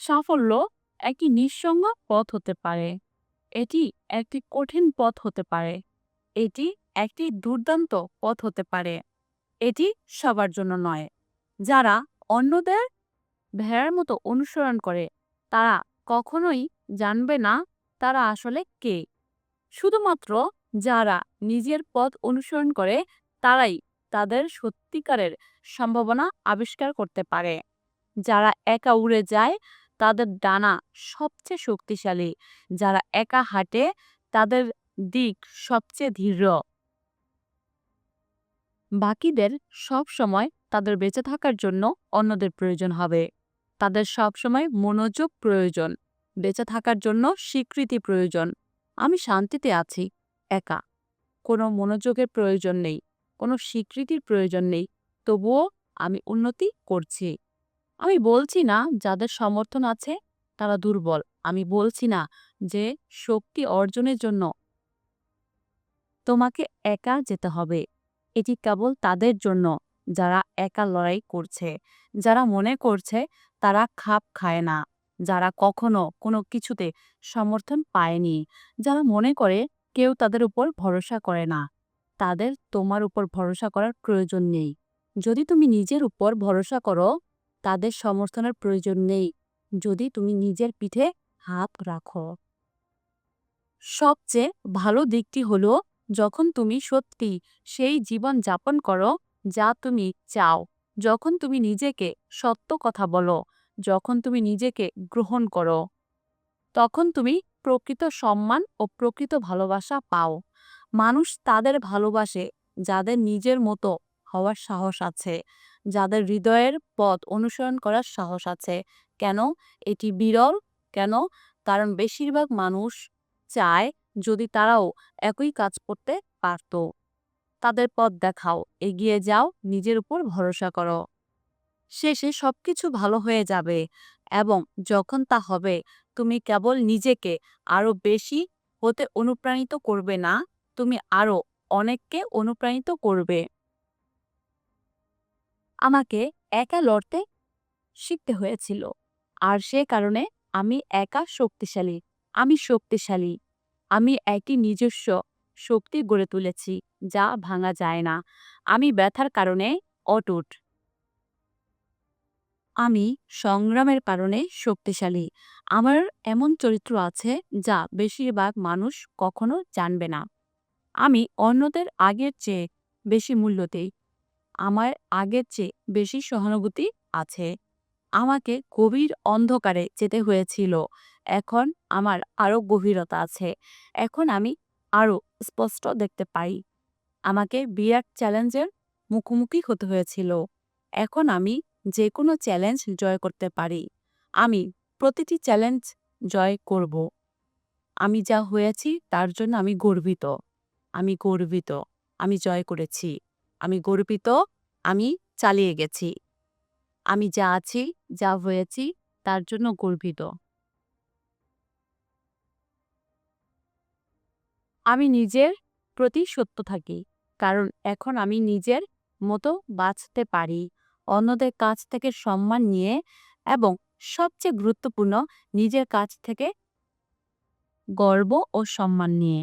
সাফল্য একটি নিঃসঙ্গ পথ হতে পারে। এটি একটি কঠিন পথ হতে পারে। এটি একটি দুর্দান্ত পথ হতে পারে। এটি সবার জন্য নয়। যারা অন্যদের ভেড়ার মতো অনুসরণ করে, তারা কখনোই জানবে না তারা আসলে কে। শুধুমাত্র যারা নিজের পথ অনুসরণ করে, তারাই তাদের সত্যিকারের সম্ভাবনা আবিষ্কার করতে পারে। যারা একা উড়ে যায় তাদের ডানা সবচেয়ে শক্তিশালী। যারা একা হাঁটে, তাদের দিক সবচেয়ে ধীর। বাকিদের সব সময় তাদের বেঁচে থাকার জন্য অন্যদের প্রয়োজন হবে। তাদের সব সময় মনোযোগ প্রয়োজন, বেঁচে থাকার জন্য স্বীকৃতি প্রয়োজন। আমি শান্তিতে আছি, একা। কোনো মনোযোগের প্রয়োজন নেই, কোনো স্বীকৃতির প্রয়োজন নেই, তবুও আমি উন্নতি করছি। আমি বলছি না যাদের সমর্থন আছে তারা দুর্বল। আমি বলছি না যে শক্তি অর্জনের জন্য তোমাকে একা যেতে হবে। এটি কেবল তাদের জন্য। যারা একা লড়াই করছে, যারা মনে করছে তারা খাপ খায় না। যারা কখনো কোনো কিছুতে সমর্থন পায়নি, যারা মনে করে কেউ তাদের উপর ভরসা করে না, তাদের তোমার উপর ভরসা করার প্রয়োজন নেই। যদি তুমি নিজের উপর ভরসা করো তাদের সমর্থনের প্রয়োজন নেই, যদি তুমি নিজের পিঠে হাত রাখো। সবচেয়ে ভালো দিকটি হলো, যখন তুমি সত্যি সেই জীবন যাপন করো, যা তুমি চাও। যখন তুমি নিজেকে সত্য কথা বলো, যখন তুমি নিজেকে গ্রহণ করো, তখন তুমি প্রকৃত সম্মান ও প্রকৃত ভালোবাসা পাও। মানুষ তাদের ভালোবাসে, যাদের নিজের মতো হওয়ার সাহস আছে। যাদের হৃদয়ের পথ অনুসরণ করার সাহস আছে। কেন? এটি বিরল। কেন? কারণ বেশিরভাগ মানুষ চায় যদি তারাও একই কাজ করতে পারত। তাদের পথ দেখাও, এগিয়ে যাও, নিজের উপর ভরসা করো। শেষে সবকিছু ভালো হয়ে যাবে এবং যখন তা হবে, তুমি কেবল নিজেকে আরও বেশি হতে অনুপ্রাণিত করবে না, তুমি আরও অনেককে অনুপ্রাণিত করবে। আমাকে একা লড়তে শিখতে হয়েছিল। আর সে কারণে আমি একা শক্তিশালী, আমি শক্তিশালী, আমি একই নিজস্ব শক্তি গড়ে তুলেছি যা ভাঙা যায় না। আমি ব্যথার কারণে অটুট। আমি সংগ্রামের কারণে শক্তিশালী। আমার এমন চরিত্র আছে যা বেশিরভাগ মানুষ কখনো জানবে না। আমি অন্যদের আগের চেয়ে বেশি মূল্য দেই আমার আগের চেয়ে বেশি সহানুভূতি আছে। আমাকে গভীর অন্ধকারে যেতে হয়েছিল। এখন আমার আরও গভীরতা আছে। এখন আমি আরও স্পষ্ট দেখতে পাই। আমাকে বিরাট চ্যালেঞ্জের মুখোমুখি হতে হয়েছিল। এখন আমি যে কোনো চ্যালেঞ্জ জয় করতে পারি। আমি প্রতিটি চ্যালেঞ্জ জয় করব। আমি যা হয়েছি তার জন্য আমি গর্বিত। আমি গর্বিত। আমি জয় করেছি। আমি গর্বিত, আমি চালিয়ে গেছি। আমি যা আছি, যা হয়েছি, তার জন্য গর্বিত। আমি নিজের প্রতি সত্য থাকি, কারণ এখন আমি নিজের মতো বাঁচতে পারি, অন্যদের কাছ থেকে সম্মান নিয়ে এবং সবচেয়ে গুরুত্বপূর্ণ নিজের কাছ থেকে গর্ব ও সম্মান নিয়ে।